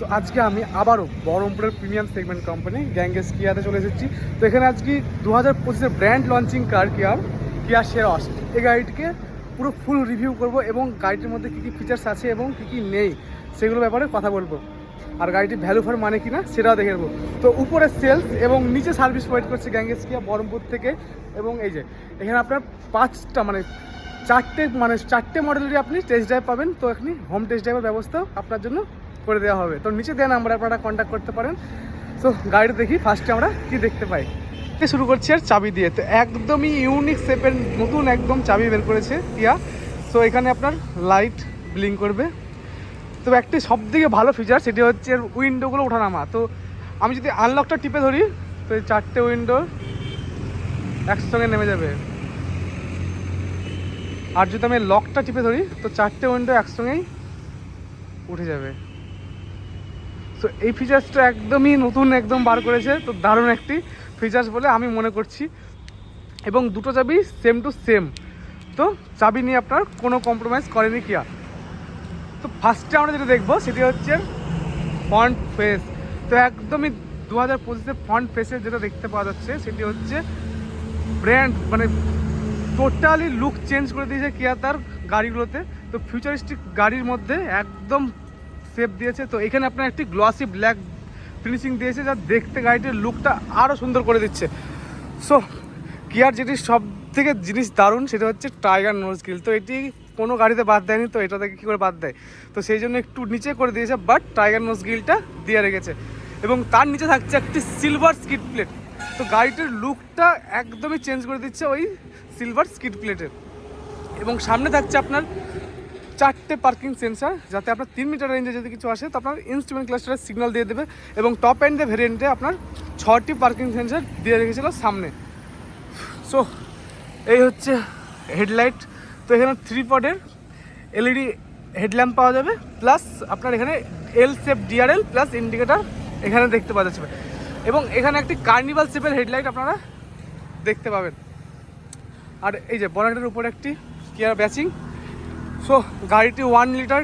So আজকে আমি আবারও বহরমপুরের প্রিমিয়াম সেগমেন্ট কোম্পানি গ্যাঙ্গেস কিয়াতে চলে এসেছি। তো এখানে আজকে দু হাজার পঁচিশের ব্র্যান্ড লঞ্চিং কার কিয়ার কিয়া শেরস এই গাড়িটিকে পুরো ফুল রিভিউ করব এবং গাড়িটির মধ্যে কী কী ফিচার্স আছে এবং কী কী নেই সেগুলো ব্যাপারে কথা বলব। আর গাড়িটি ভ্যালু ফর মানে কিনা সেটাও দেখে নেব। তো উপরে সেলস এবং নিচে সার্ভিস প্রোভাইড করছে গ্যাঙ্গেস কিয়া বহরমপুর থেকে এবং এই যে, এখানে আপনার পাঁচটা মানে চারটে মানে চারটে মডেলেরই আপনি টেস্ট ড্রাইভ পাবেন। তো এখানে হোম টেস্ট ড্রাইভের ব্যবস্থাও আপনার জন্য করে দেওয়া হবে। তো নিচে দেওয়া নাম্বারে আপনারা কন্ট্যাক্ট করতে পারেন। তো গাড়িটা দেখি ফার্স্টে আমরা কি দেখতে পাই। শুরু করছি আর চাবি দিয়ে। তো একদমই ইউনিক শেপের নতুন একদম চাবি বের করেছে কিয়া সো এখানে আপনার লাইট ব্লিং করবে। তো একটি সব থেকে ভালো ফিচার সেটি হচ্ছে এর উইন্ডোগুলো ওঠানামা। তো আমি যদি আনলকটা টিপে ধরি, তো এই চারটে উইন্ডো একসঙ্গে নেমে যাবে। আর যদি আমি লকটা টিপে ধরি, তো চারটে উইন্ডো একসঙ্গেই উঠে যাবে। তো এই ফিচার্সটা একদমই নতুন, একদম বার করেছে। তো দারুণ একটি ফিচার্স বলে আমি মনে করছি। এবং দুটো চাবি সেম টু সেম তো চাবি নিয়ে আপনার কোনো কম্প্রোমাইজ করেনি কিয়া তো ফার্স্টে আমরা যেটা দেখব, সেটি হচ্ছে ফ্রন্ট ফেস তো একদমই দু হাজার পঁচিশে ফ্রন্ট ফেসে যেটা দেখতে পাওয়া যাচ্ছে, সেটি হচ্ছে ব্র্যান্ড মানে টোটালি লুক চেঞ্জ করে দিয়েছে কিয়া তার গাড়িগুলোতে। তো ফিউচারিস্টিক গাড়ির মধ্যে একদম সেফ দিয়েছে। তো এখানে আপনার একটি গ্লসি ব্ল্যাক ফিনিশিং দিয়েছে, যা দেখতে গাড়িটির লুকটা আরও সুন্দর করে দিচ্ছে। সো কিয়ার যেটি সব থেকে জিনিস দারুণ, সেটা হচ্ছে টাইগার নোজ গ্রিল তো এটি কোনো গাড়িতে বাদ দেয়নি, তো এটা থেকে কী করে বাদ দেয়? তো সেই জন্য একটু নিচে করে দিয়েছে বাট টাইগার নোজ গ্রিলটা দিয়ে রেখেছে। এবং তার নিচে থাকছে একটি সিলভার স্কিড প্লেট তো গাড়িটির লুকটা একদমই চেঞ্জ করে দিচ্ছে ওই সিলভার স্কিড প্লেটের এবং সামনে থাকছে আপনার চারটে পার্কিং সেন্সার যাতে আপনার তিন মিটার রেঞ্জে যদি কিছু আসে, তো আপনার ইনস্ট্রুমেন্ট ক্লাস্টারের সিগন্যাল দিয়ে দেবে এবং টপ এন্ডে ভেরিয়েন্টে আপনার ছটি পার্কিং সেন্সার দিয়ে রেখেছিল সামনে। সো এই হচ্ছে হেডলাইট তো এখানে থ্রি পডের এলইডি হেডল্যাম্প পাওয়া যাবে প্লাস আপনার এখানে L shape D R L plus indicator এখানে দেখতে পাওয়া যাচ্ছে। এবং এখানে একটি কার্নিভাল শেপের হেডলাইট আপনারা দেখতে পাবেন। আর এই যে বনাটের উপরে একটি কেয়ার ব্যাচিং সো গাড়িটি one litre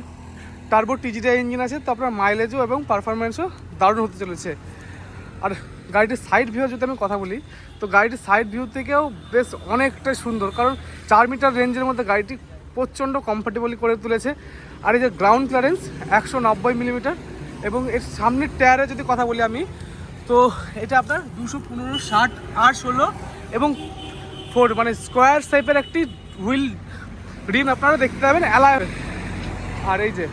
turbo T G D I engine আছে তো আপনার মাইলেজও এবং পারফরমেন্সও দারুণ হতে চলেছে। আর গাড়িটির সাইড ভিউ যদি আমি কথা বলি, তো গাড়িটির সাইড ভিউ থেকেও বেশ অনেকটাই সুন্দর, কারণ চার মিটার রেঞ্জের মধ্যে গাড়িটি প্রচণ্ড কমফোর্টেবলি করে তুলেছে। আর এই যে গ্রাউন্ড ক্লিয়ারেন্স একশো নব্বই মিলিমিটার এবং এর সামনের টায়ারে যদি কথা বলি আমি, তো এটা আপনার দুশো পনেরো, ষাট, আর ষোলো এবং ফোর মানে স্কোয়ার শেপের একটি হুইল রিম আপনারা দেখতে পাবেন অ্যালায় আর এই যে,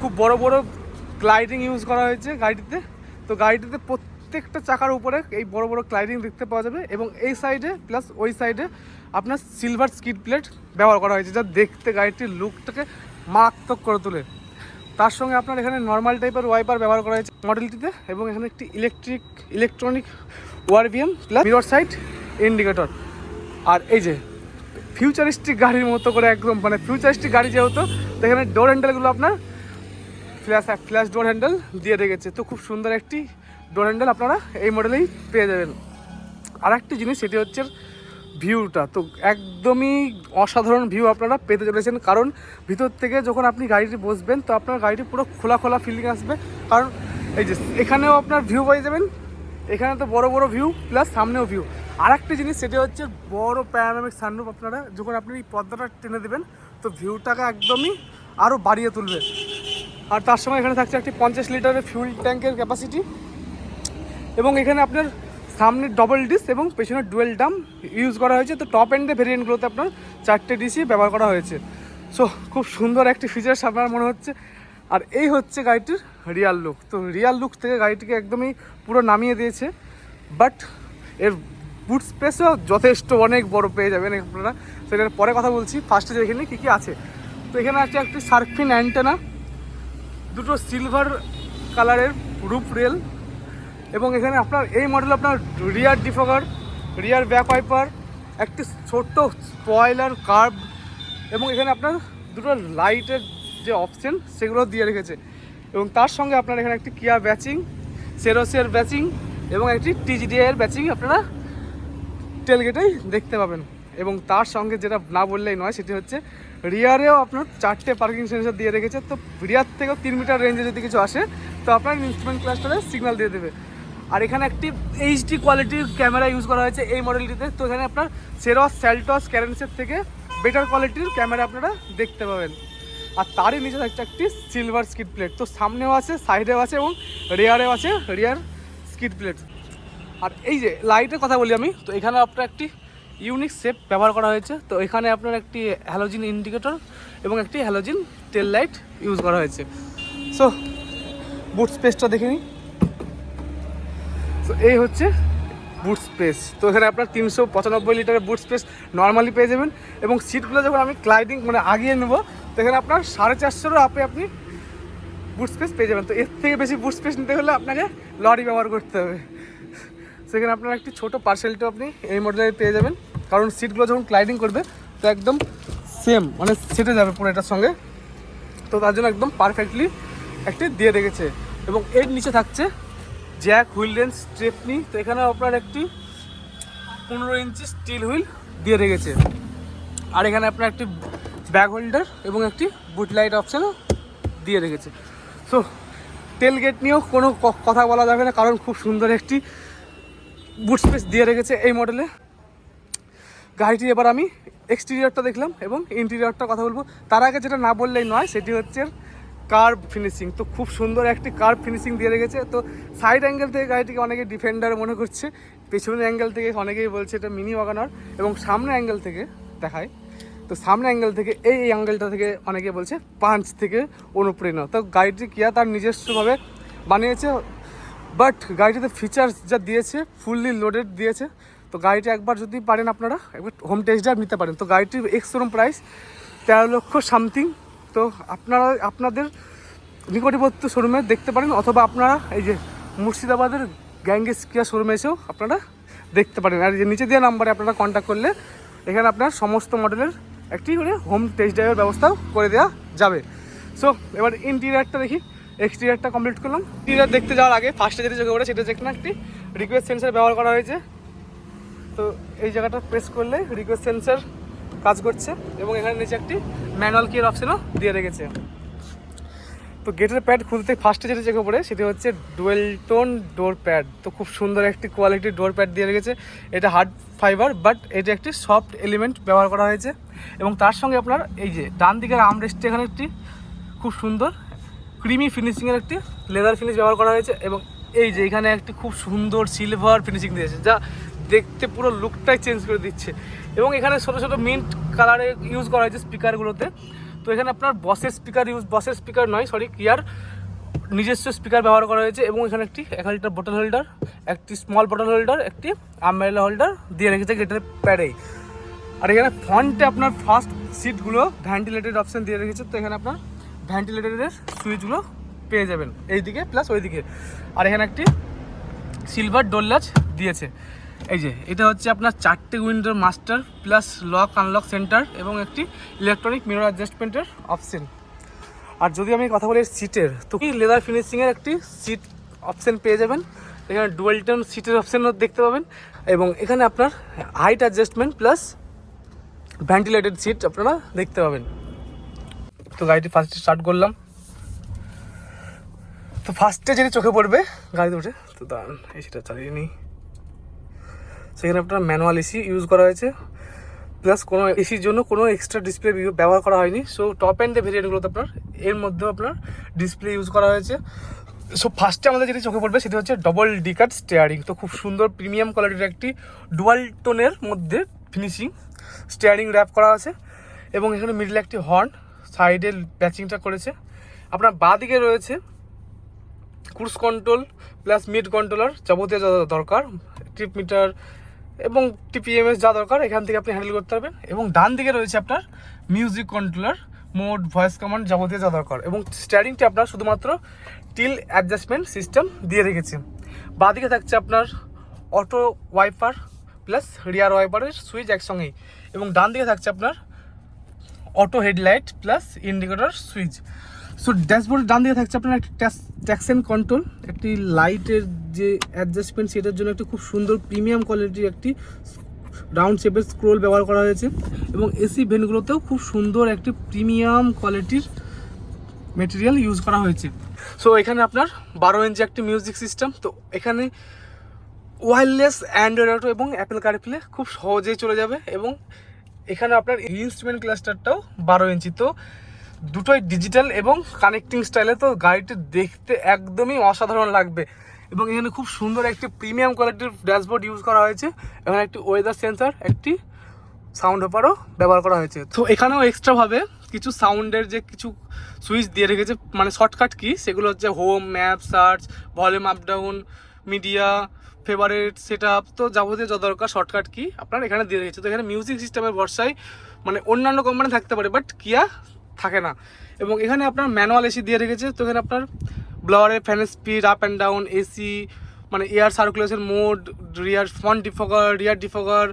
খুব বড় বড় গ্লাইডিং ইউজ করা হয়েছে গাড়িটিতে। তো গাড়িটিতে প্রত্যেকটা চাকার উপরে এই বড় বড় গ্লাইডিং দেখতে পাওয়া যাবে এবং এই সাইডে প্লাস ওই সাইডে আপনার সিলভার স্কিড প্লেট ব্যবহার করা হয়েছে, যা দেখতে গাড়িটির লুকটাকে মারাত্মক করে তোলে। তার সঙ্গে আপনার এখানে নর্মাল টাইপের ওয়াইপার ব্যবহার করা হয়েছে মডেলটিতে এবং এখানে একটি electric electronic O R V M plus mirror side indicator আর এই যে ফিউচারিস্টিক গাড়ির মতো করে একদম মানে ফিউচারিস্টিক গাড়ি যেহেতু এখানে ডোর হ্যান্ডেলগুলো আপনার ফ্ল্যাশ ফ্ল্যাশ ডোর হ্যান্ডেল দিয়ে রেখেছে তো খুব সুন্দর একটি ডোর হ্যান্ডেল আপনারা এই মডেলেই পেয়ে যাবেন। আর একটি জিনিস, সেটি হচ্ছে ভিউটা তো একদমই অসাধারণ ভিউ আপনারা পেতে চলেছেন। কারণ ভিতর থেকে যখন আপনি গাড়িটি বসবেন, তো আপনার গাড়িটি পুরো খোলা খোলা ফিলিং আসবে। কারণ এই যে, এখানেও আপনার ভিউ পেয়ে যাবেন। এখানে তো বড় বড় ভিউ প্লাস সামনেও ভিউ আর একটা জিনিস, সেটি হচ্ছে বড় প্যারামিক সানরুফ আপনারা যখন আপনি এই পর্দাটা টেনে দেবেন, তো ভিউটাকে একদমই আরও বাড়িয়ে তুলবে। আর তার সঙ্গে এখানে থাকছে একটি পঞ্চাশ লিটারের ফিউল ট্যাঙ্কের ক্যাপাসিটি এবং এখানে আপনার সামনে ডবল ডিস এবং পেছনে ডুয়েল ডাম ইউজ করা হয়েছে। তো টপ এন্ডের ভেরিয়েন্টগুলোতে আপনার চারটে ডিসি ব্যবহার করা হয়েছে। সো খুব সুন্দর একটি ফিচার্স আপনার মনে হচ্ছে। আর এই হচ্ছে গাড়িটির রিয়াল লুক তো রিয়াল লুক থেকে গাড়িটিকে একদমই পুরো নামিয়ে দিয়েছে। বাট এর বুট স্পেসও যথেষ্ট অনেক বড় পেয়ে যাবেন আপনারা। সেটার পরে কথা বলছি। ফার্স্টে দেখে কী কী আছে? তো এখানে আছে একটি সার্ফিন অ্যান্টেনা দুটো সিলভার কালারের রুপ রেল এবং এখানে আপনার এই মডেল আপনার রিয়ার ডিফগার রিয়ার ব্যাক ওয়াইপার একটি ছোট্ট স্পয়লার কার্ভ এবং এখানে আপনার দুটো লাইটের যে অপশন সেগুলো দিয়ে রেখেছে। এবং তার সঙ্গে আপনার এখানে একটি কিয়া ব্যাচিং সেরোসের ব্যাচিং এবং একটি টিজিডিআই এর ব্যাচিং আপনারা টেলগেটেই দেখতে পাবেন। এবং তার সঙ্গে যেটা না বললেই নয়, সেটি হচ্ছে রিয়ারেও আপনার চারটে পার্কিং সেন্সার দিয়ে রেখেছে। তো রিয়ার থেকেও তিন মিটার রেঞ্জে যদি কিছু আসে, তো আপনার ইনস্ট্রুমেন্ট ক্লাস্টারে সিগন্যাল দিয়ে দেবে। আর এখানে একটি এইচডি কোয়ালিটির ক্যামেরা ইউজ করা হয়েছে এই মডেলটিতে তো এখানে আপনার সেরস স্যালটস ক্যারেন্সের থেকে বেটার কোয়ালিটির ক্যামেরা আপনারা দেখতে পাবেন। আর তারই নিচে থাকছে একটি সিলভার স্কিড প্লেট তো সামনেও আছে সাইডেও আছে এবং রেয়ারেও আছে রিয়ার স্কিড প্লেট আর এই যে লাইটের কথা বলি আমি, তো এখানে আপনার একটি ইউনিক শেপ ব্যবহার করা হয়েছে। তো এখানে আপনার একটি হ্যালোজিন ইন্ডিকেটর এবং একটি হ্যালোজিন টেল লাইট ইউজ করা হয়েছে। সো বুট স্পেসটা দেখে নিই। তো এই হচ্ছে বুট স্পেস তো এখানে আপনার তিনশো পঁচানব্বই লিটারের বুট স্পেস নর্মালি পেয়ে যাবেন এবং সিটগুলো যখন আমি ক্লাইডিং মানে আগিয়ে নেব, তো এখানে আপনার সাড়ে চারশোরও আপে আপনি বুট স্পেস পেয়ে যাবেন। তো এর থেকে বেশি বুট স্পেস নিতে হলে আপনাকে লরি ব্যবহার করতে হবে। সেখানে আপনার একটি ছোট পার্সেলটাও আপনি এই মডেলে পেয়ে যাবেন। কারণ সিটগুলো যখন ক্লাইডিং করবে, তো একদম সেম মানে সেটে যাবে পুরো এটার সঙ্গে। তো তার জন্য একদম পারফেক্টলি একটি দিয়ে রেখেছে। এবং এর নিচে থাকছে জ্যাক হুইল রেঞ্জ স্ট্রেপনি তো এখানে আপনার একটি পনেরো ইঞ্চি স্টিল হুইল দিয়ে রেখেছে। আর এখানে আপনার একটি ব্যাগ হোল্ডার এবং একটি বুট লাইট অপশানও দিয়ে রেখেছে। সো টেল গেট নিয়েও কোনো কথা বলা যাবে না। কারণ খুব সুন্দর একটি বুট স্পেস দিয়ে রেখেছে এই মডেলে গাড়িটি এবার আমি এক্সটিরিয়রটা দেখলাম এবং ইন্টেরিয়রটা কথা বলব। তার আগে যেটা না বললেই নয়, সেটি হচ্ছে কার্ভ ফিনিশিং তো খুব সুন্দর একটি কার্ভ ফিনিশিং দিয়ে রেখেছে। তো সাইড অ্যাঙ্গেল থেকে গাড়িটিকে অনেকে ডিফেন্ডার মনে করছে। পেছনের অ্যাঙ্গেল থেকে অনেকেই বলছে এটা মিনি ওয়াগানার এবং সামনে অ্যাঙ্গেল থেকে দেখায়। তো সামনে অ্যাঙ্গেল থেকে এই অ্যাঙ্গেলটা থেকে অনেকে বলছে পাঁচ থেকে অনুপ্রেরণা। তো গাড়িটি কিয়া তার নিজস্বভাবে বানিয়েছে। বাট গাড়িটিতে ফিচার্স যা দিয়েছে ফুললি লোডেড দিয়েছে। তো গাড়িটি একবার যদি পারেন আপনারা, একবার হোম টেস্ট ড্রাইভ নিতে পারেন। তো গাড়িটির এক্স শোরুম প্রাইস তেরো লক্ষ সামথিং তো আপনারা, আপনাদের নিকটবর্তী শোরুমে দেখতে পারেন, অথবা আপনারা এই যে মুর্শিদাবাদের গ্যাঙ্গেস কিয়া শোরুমে এসেও আপনারা দেখতে পারেন। আর যে নিচে দেওয়া নাম্বারে আপনারা কন্ট্যাক্ট করলে এখানে আপনার সমস্ত মডেলের একটি করে হোম টেস্ট ড্রাইভের ব্যবস্থাও করে দেওয়া যাবে। সো এবার ইন্টিরিয়ারটা দেখি। এক্সটিরিয়ারটা কমপ্লিট করলাম। ইন্টিরিয়ার দেখতে যাওয়ার আগে ফার্স্টে যেটা চোখে পড়ে, সেটা এখানে একটি রিকোয়েস্ট সেন্সার ব্যবহার করা হয়েছে। তো এই জায়গাটা প্রেস করলে রিকোয়েস্ট সেন্সার কাজ করছে এবং এখানে নিচে একটি ম্যানুয়াল কিয়ের অপশনও দিয়ে রেখেছে। তো গেটের প্যাড খুলতে ফার্স্টে যেটা চোখে পড়ে, সেটি হচ্ছে ডুয়েল টোন ডোর প্যাড তো খুব সুন্দর একটি কোয়ালিটির ডোর প্যাড দিয়ে রেখেছে। এটা হার্ড ফাইবার বাট এটা একটি সফট এলিমেন্ট ব্যবহার করা হয়েছে। এবং তার সঙ্গে আপনার এই যে ডান দিকের আমরেস্টে এখানে একটি খুব সুন্দর ক্রিমি ফিনিশিংয়ের একটি লেদার ফিনিশ ব্যবহার করা হয়েছে এবং এই যে এখানে একটি খুব সুন্দর সিলভার ফিনিশিং দিয়েছে, যা দেখতে পুরো লুকটাই চেঞ্জ করে দিচ্ছে। এবং এখানে ছোটো ছোটো মিন্ট কালারে ইউজ করা হয়েছে স্পিকারগুলোতে তো এখানে আপনার বসের স্পিকার ইউজ বসের স্পিকার নয় সরি কিয়ার নিজস্ব স্পিকার ব্যবহার করা হয়েছে এবং এখানে একটি এক লিটার বোতল হোল্ডার একটি স্মল বোটল হোল্ডার একটি আমব্রেলা হোল্ডার দিয়ে রেখেছে গেটের প্যাডেই আর এখানে ফ্রন্টে আপনার ফার্স্ট সিটগুলো ভেন্টিলেটেড অপশন দিয়ে রেখেছে। তো এখানে আপনার ভেন্টিলেটেডের সুইচগুলো পেয়ে যাবেন এইদিকে প্লাস ওইদিকে আর এখানে একটি সিলভার ডোর লাচ দিয়েছে। এই যে, এটা হচ্ছে আপনার চারটে উইন্ডোর master plus lock unlock centre এবং একটি ইলেকট্রনিক মিরর অ্যাডজাস্টমেন্টের অপশন আর যদি আমি কথা বলি সিটের তো কি লেদার ফিনিশিংয়ের একটি সিট অপশন পেয়ে যাবেন? এখানে ডুয়েলটন সিটের অপশনও দেখতে পাবেন। এবং এখানে আপনার height adjustment plus ventilated seat আপনারা দেখতে পাবেন। তো গাড়িটি ফার্স্টে স্টার্ট করলাম। তো ফার্স্টে যেটি চোখে পড়বে, গাড়িতে উঠে তো দাঁড়ান, এই সেটা চালিয়ে নিই। সেখানে আপনার ম্যানুয়াল এসি ইউজ করা হয়েছে। প্লাস কোনো এসির জন্য কোনো এক্সট্রা ডিসপ্লে ব্যবহার করা হয়নি। সো টপ অ্যান্ড ভেরিয়েন্টগুলোতে আপনার, এর মধ্যেও আপনার ডিসপ্লে ইউজ করা হয়েছে। সো ফার্স্টে আমাদের যেটি চোখে পড়বে, সেটি হচ্ছে ডবল ডিকাট স্টেয়ারিং তো খুব সুন্দর প্রিমিয়াম কোয়ালিটির একটি ডুয়াল টোনের মধ্যে ফিনিশিং স্টেয়ারিং র্যাপ করা আছে। এবং এখানে মিডলে একটি হর্ন সাইডে প্যাচিংটা করেছে। আপনার বাঁ দিকে রয়েছে cruise control plus mid controller, যাবতীয় যা দরকার ট্রিপ মিটার এবং টিপিএমএস যা দরকার, এখান থেকে আপনি হ্যান্ডেল করতে পারবেন। এবং ডান দিকে রয়েছে আপনার music controller, mode, voice command যাবতীয় যা দরকার। এবং স্টারিংটি আপনার শুধুমাত্র টিল অ্যাডজাস্টমেন্ট সিস্টেম দিয়ে রেখেছে। বাঁদিকে থাকছে আপনার অটো ওয়াইপার প্লাস রিয়ার ওয়াইপারের সুইচ একসঙ্গেই। এবং ডান দিকে থাকছে আপনার auto headlight plus indicator switch so ড্যাশবোর্ডের ডান দিকে থাকছে আপনার একটি ট্যাক্সেন কন্ট্রোল একটি লাইটের যে অ্যাডজাস্টমেন্ট সেটার জন্য একটি খুব সুন্দর প্রিমিয়াম কোয়ালিটির একটি রাউন্ড শেপের স্ক্রোল ব্যবহার করা হয়েছে এবং এসি ভেনগুলোতেও খুব সুন্দর একটি প্রিমিয়াম কোয়ালিটির মেটেরিয়াল ইউজ করা হয়েছে। সো এখানে আপনার বারো ইঞ্চি একটি মিউজিক সিস্টেম তো এখানে ওয়্যারলেস অ্যান্ড্রয়েড অটো এবং অ্যাপেল কারপ্লে খুব সহজেই চলে যাবে এবং এখানে আপনার ইনস্ট্রুমেন্ট ক্লাস্টারটাও বারো ইঞ্চি। তো দুটোই ডিজিটাল এবং কানেক্টিং স্টাইলে তো গাড়িটি দেখতে একদমই অসাধারণ লাগবে। এবং এখানে খুব সুন্দর একটি প্রিমিয়াম কোয়ালিটির ড্যাশবোর্ড ইউজ করা হয়েছে। এখানে একটি ওয়েদার সেন্সার একটি সাউন্ড হোপারও ব্যবহার করা হয়েছে। তো এখানেও এক্সট্রাভাবে কিছু সাউন্ডের যে কিছু সুইচ দিয়ে রেখেছে মানে শর্টকাট কি, সেগুলো হচ্ছে home map search volume up down media favourite set তো যাবতীয় যত দরকার শর্টকাট কি আপনার এখানে দিয়ে রেখেছে তো এখানে মিউজিক সিস্টেমের ভরসায় মানে অন্যান্য কোম্পানি থাকতে পারে বাট কিয়া থাকে না। এবং এখানে আপনার ম্যানুয়াল এসি দিয়ে রেখেছে। তো এখানে আপনার ব্লাওয়ারের ফ্যানের speed up and down AC মানে air circulation mode, rear front defogger rear defogger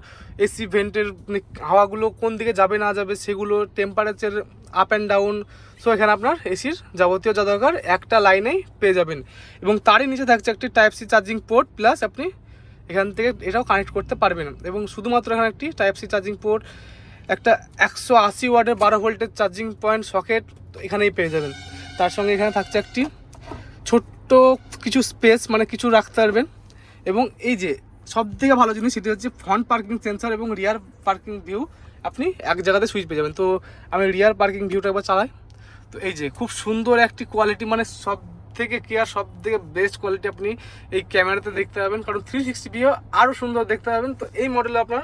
AC ভেন্টের মানে হাওয়াগুলো কোন দিকে যাবে না যাবে সেগুলো temperature up and down so এখানে আপনার এসির যাবতীয় যা দরকার, একটা লাইনেই পেয়ে যাবেন। এবং তারই নিচে থাকছে একটি type C charging port plus আপনি এখান থেকে এটাও কানেক্ট করতে পারবেন। এবং শুধুমাত্র এখানে একটি টাইপ সি চার্জিং পোর্ট একটা একশো আশি ওয়ার্ডের বারো ভোল্টের চার্জিং পয়েন্ট সকেট এখানেই পেয়ে যাবেন। তার সঙ্গে এখানে থাকছে একটি ছোট্ট কিছু স্পেস মানে কিছু রাখতে পারবেন। এবং এই যে সব থেকে ভালো জিনিস সেটি হচ্ছে ফ্রন্ট পার্কিং সেন্সার এবং রিয়ার পার্কিং ভিউ আপনি এক জায়গাতে সুইচ পেয়ে যাবেন। তো আমি রিয়ার পার্কিং ভিউটা একবার চালাই। তো এই যে খুব সুন্দর একটি কোয়ালিটি মানে সব থেকে কেয়ার সব থেকে বেস্ট কোয়ালিটি আপনি এই ক্যামেরাতে দেখতে পাবেন। কারণ থ্রি সিক্সটি ভিউ আরও সুন্দর দেখতে পাবেন। তো এই মডেলে আপনার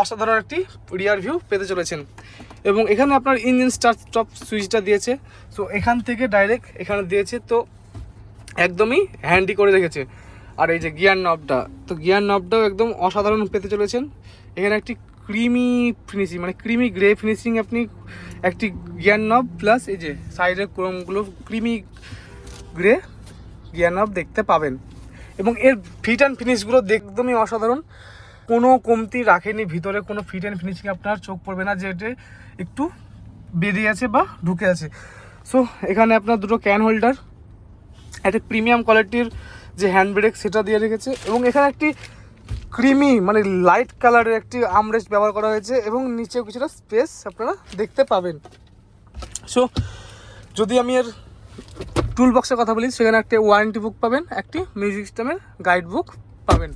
অসাধারণ একটি রিয়ার ভিউ পেতে চলেছেন। এবং এখানে আপনার ইঞ্জিন স্টার্ট স্টপ সুইচটা দিয়েছে। সো এখান থেকে ডাইরেক্ট এখানে দিয়েছে। তো একদমই হ্যান্ডি করে রেখেছে। আর এই যে গিয়ার নবটা তো গিয়ার নবটাও একদম অসাধারণ পেতে চলেছেন। এখানে একটি ক্রিমি ফিনিশিং মানে ক্রিমি গ্রে ফিনিশিং আপনি একটি গিয়ার নব প্লাস এই যে সাইডের ক্রোমগুলো ক্রিমি গ্রে গিয়ার নব দেখতে পাবেন। এবং এর ফিট অ্যান্ড ফিনিশগুলো একদমই অসাধারণ। কোনো কমতি রাখেনি, ভিতরে কোনো ফিট অ্যান্ড ফিনিশিং আপনার চোখ পড়বে না, যে এটা একটু বেরিয়ে আছে বা ঢুকে আছে। সো এখানে আপনার দুটো ক্যান হোল্ডার একটা প্রিমিয়াম কোয়ালিটির যে হ্যান্ড ব্রেক সেটা দিয়ে রেখেছে এবং এখানে একটি ক্রিমি মানে লাইট কালারের একটি আমরেস্ট ব্যবহার করা হয়েছে এবং নিচেও কিছুটা স্পেস আপনারা দেখতে পাবেন। সো যদি আমি এর টুল বক্সের কথা বলি, সেখানে একটা ওয়ারেন্টি বুক পাবেন, একটি মিউজিক সিস্টেমের গাইড বুক পাবেন।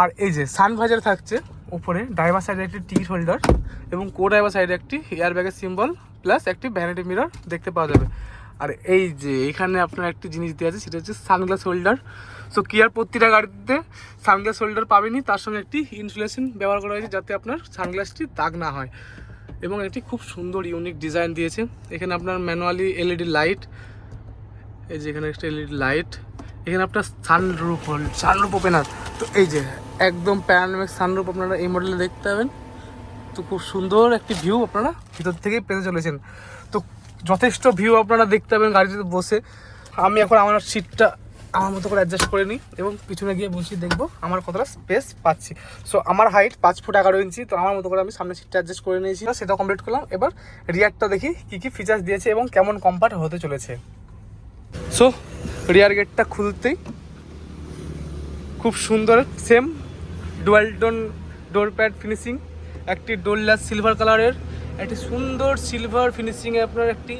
আর এই যে সানভাইজার থাকছে, উপরে ড্রাইভার সাইডে একটি টিকিট হোল্ডার এবং কো ড্রাইভার সাইডে একটি এয়ার ব্যাগের সিম্বল প্লাস একটি ভ্যানিটি মিরর দেখতে পাওয়া যাবে। আর এই যে এখানে আপনার একটি জিনিস দেওয়া আছে, সেটা হচ্ছে সানগ্লাস হোল্ডার। সো কিয়ার প্রতিটা গাড়িতে সানগ্লাস হোল্ডার পাবেনই, তার সঙ্গে একটি ইনসুলেশন ব্যবহার করা হয়েছে যাতে আপনার সানগ্লাসটি দাগ না হয়। এবং একটি খুব সুন্দর ইউনিক ডিজাইন দিয়েছে। এখানে আপনার ম্যানুয়ালি এলইডি লাইট এই যে এখানে একটা এলইডি লাইট এখানে আপনার সানরুফ হল সানরুফ ওপেনার তো এই যে একদম প্যারানমিক সানরুফ আপনারা এই মডেলে দেখতে পাবেন। তো খুব সুন্দর একটি ভিউ আপনারা ভিতর থেকেই পেতে চলেছেন। তো যথেষ্ট ভিউ আপনারা দেখতে পাবেন গাড়িতে বসে। আমি এখন আমার সিটটা আমার মতো করে অ্যাডজাস্ট করে নিই এবং পিছনে গিয়ে বসে দেখব আমার কতটা স্পেস পাচ্ছি। সো আমার হাইট পাঁচ ফুট এগারো ইঞ্চি তো আমার মতো করে আমি সামনে সিটটা অ্যাডজাস্ট করে নিয়েছি। সেটা কমপ্লিট করলাম। এবার রিয়ারটা দেখি কী কী ফিচার্স দিয়েছে এবং কেমন কম্পার্ট হতে চলেছে। সো রিয়ার গেটটা খুলতেই খুব সুন্দর same dual tone door pad finishing একটি ডোরলেস সিলভার কালারের একটি সুন্দর সিলভার ফিনিশিংয়ে আপনার একটি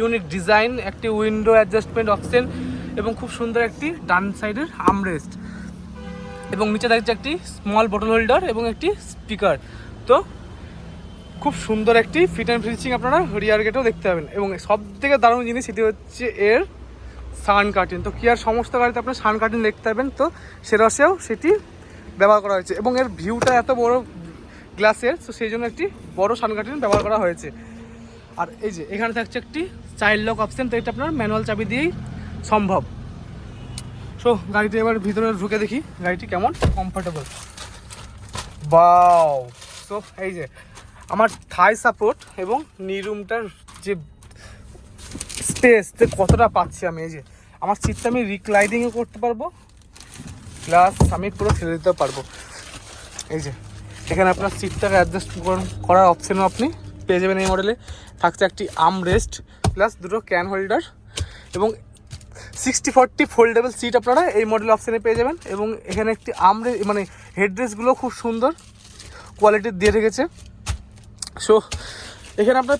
ইউনিক ডিজাইন একটি উইন্ডো অ্যাডজাস্টমেন্ট অপশন এবং খুব সুন্দর একটি ডান সাইডের আমরেস্ট এবং নিচে থাকছে একটি স্মল বটল হোল্ডার এবং একটি স্পিকার তো খুব সুন্দর একটি ফিট অ্যান্ড ফিনিশিং আপনারা রিয়ার গেটেও দেখতে পাবেন এবং সব থেকে দারুণ জিনিস সেটি হচ্ছে এর সান কার্টিন তো কি আর সমস্ত গাড়িতে আপনার সান কার্টিন দেখতে পাবেন? তো সেরসেও সেটি ব্যবহার করা হয়েছে এবং এর ভিউটা এত বড় গ্লাসের, তো সেই জন্য একটি বড় সান কার্টিন ব্যবহার করা হয়েছে। আর এই যে, এখানে থাকছে একটি চাইল্ড লক অপশন, তো এটা আপনার ম্যানুয়াল চাবি দিয়েই সম্ভব। সো গাড়িটি এবার ভিতরে ঢুকে দেখি, গাড়িটি কেমন? কমফোর্টেবল বাও সো এই যে, আমার থাই সাপোর্ট এবং নিরুমটার যে স্পেস কতটা পাচ্ছি আমি, এই যে, আমার সিটটা আমি রিক্লাইডিংও করতে পারব, প্লাস আমি পুরো ফেলে দিতে পারব। এই যে এখানে আপনার সিটটাকে অ্যাডজাস্ট করার অপশানও আপনি পেয়ে যাবেন এই মডেলে থাকছে একটি আর্ম রেস্ট প্লাস দুটো ক্যান হোল্ডার এবং সিক্সটি ফোরটি ফোল্ডেবল সিট আপনারা এই মডেল অপশানে পেয়ে যাবেন। এবং এখানে একটি আর্ম মানে হেডরেসগুলো খুব সুন্দর কোয়ালিটির দিয়ে রেখেছে। সো এখানে আপনার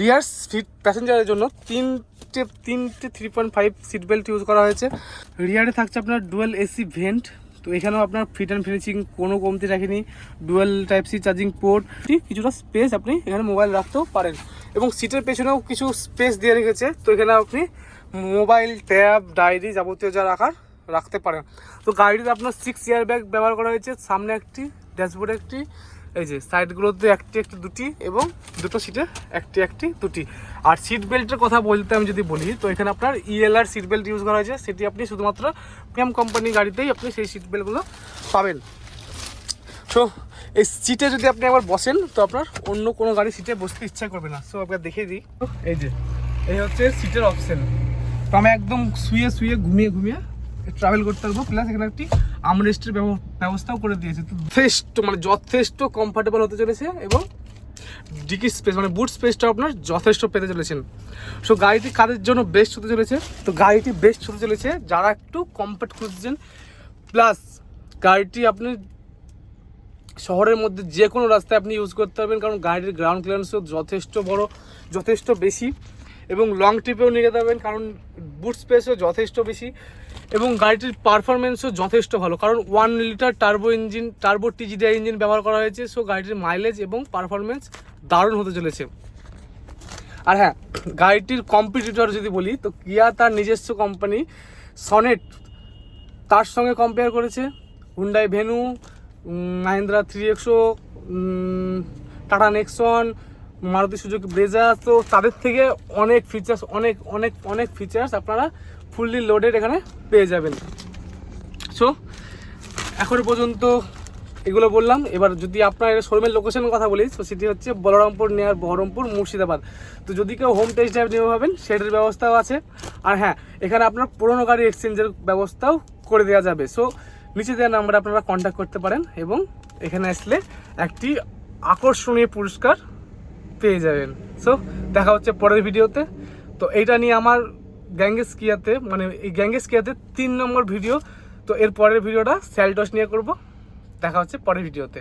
রিয়ার সিট প্যাসেঞ্জারের জন্য তিনটে তিনটে three point five seat belt use করা হয়েছে। রিয়ারে থাকছে আপনার ডুয়েল এসি ভেন্ট তো এখানেও আপনার ফিট অ্যান্ড ফিনিশিং কোনো কমতি রাখেনি। Dual type C charging port কিছুটা স্পেস আপনি এখানে মোবাইল রাখতেও পারেন। এবং সিটের পেছনেও কিছু স্পেস দিয়ে রেখেছে। তো এখানে আপনি মোবাইল ট্যাব ডায়েরি যাবতীয় যা রাখার, রাখতে পারেন। তো গাড়িটিতে আপনার সিক্স ইয়ার ব্যাগ ব্যবহার করা হয়েছে। সামনে একটি ড্যাশবোর্ডে একটি। এই যে সাইডগুলোতে একটি একটি দুটি এবং দুটো সিটে একটি একটি দুটি। আর সিট বেল্টের কথা বলতে আমি যদি বলি, তো এখানে আপনার ইএলআর সিট বেল্ট ইউজ করা হয়েছে। সেটি আপনি শুধুমাত্র পিএম কোম্পানি গাড়িতেই আপনি সেই সিট বেল্টগুলো পাবেন। সো এই সিটে যদি আপনি একবার বসেন, তো আপনার অন্য কোনো গাড়ি সিটে বসতে ইচ্ছা করবে না। সো আপনাকে দেখিয়ে দিই। এই যে, এই হচ্ছে সিটের অপশন তো আমি একদম শুয়ে শুয়ে ঘুমিয়ে ঘুমিয়ে ট্রাভেল করতে পারব প্লাস এখানে একটি আমরেস্টের ব্যবস্থাও করে দিয়েছে। যথেষ্ট মানে যথেষ্ট কমফর্টেবল হতে চলেছে এবং ডিকি স্পেস মানে বুট স্পেসটা আপনার যথেষ্ট পেতে চলেছেন। সো গাড়িটি কাদের জন্য বেস্ট হতে চলেছে? তো গাড়িটি বেস্ট হতে চলেছে যারা একটু কমফর্ট খুঁজছেন। প্লাস গাড়িটি আপনি শহরের মধ্যে যে কোনো রাস্তায় আপনি ইউজ করতে পারবেন, কারণ গাড়ির গ্রাউন্ড ক্লিয়ারেন্সও যথেষ্ট বড়, যথেষ্ট বেশি এবং লং ট্রিপেও নিয়ে যেতে পারবেন, কারণ বুট স্পেসও যথেষ্ট বেশি। এবং গাড়িটির পারফরমেন্সও যথেষ্ট ভালো। কারণ one litre turbo engine turbo T G D I engine ব্যবহার করা হয়েছে সো গাড়িটির মাইলেজ এবং পারফরমেন্স দারুণ হতে চলেছে। আর হ্যাঁ গাড়িটির কম্পিটিটর যদি বলি, তো কিয়া তার নিজস্ব কোম্পানি সনেট তার সঙ্গে কম্পেয়ার করেছে। Hyundai Venue Mahindra three XO Tata Nexon Maruti Suzuki Brezza তো তাদের থেকে অনেক ফিচার্স অনেক অনেক অনেক ফিচার্স আপনারা ফুললি লোডেড এখানে পেয়ে যাবেন। সো এখনও পর্যন্ত এগুলো বললাম। এবার যদি আপনার শোরুমের লোকেশনের কথা বলি, তো সেটি হচ্ছে বলরামপুর নেয়ার বহরমপুর মুর্শিদাবাদ। তো যদি কেউ হোম টেস্ট ড্রাইভ নিয়ে ভাবেন সেটার ব্যবস্থাও আছে। আর হ্যাঁ এখানে আপনার পুরোনো গাড়ি এক্সচেঞ্জের ব্যবস্থাও করে দেওয়া যাবে। সো নিচে দেওয়া নাম্বারে আপনারা কন্ট্যাক্ট করতে পারেন এবং এখানে আসলে একটি আকর্ষণীয় পুরস্কার পেয়ে যাবেন। সো দেখা হচ্ছে পরের ভিডিওতে তো এইটা নিয়ে আমার গ্যাঙ্গেস কিয়াতে মানে এই গ্যাঙ্গেস কিয়াতে তিন নম্বর ভিডিও। তো এর পরের ভিডিওটা স্যালটস নিয়ে করব। দেখা হচ্ছে পরের ভিডিওতে।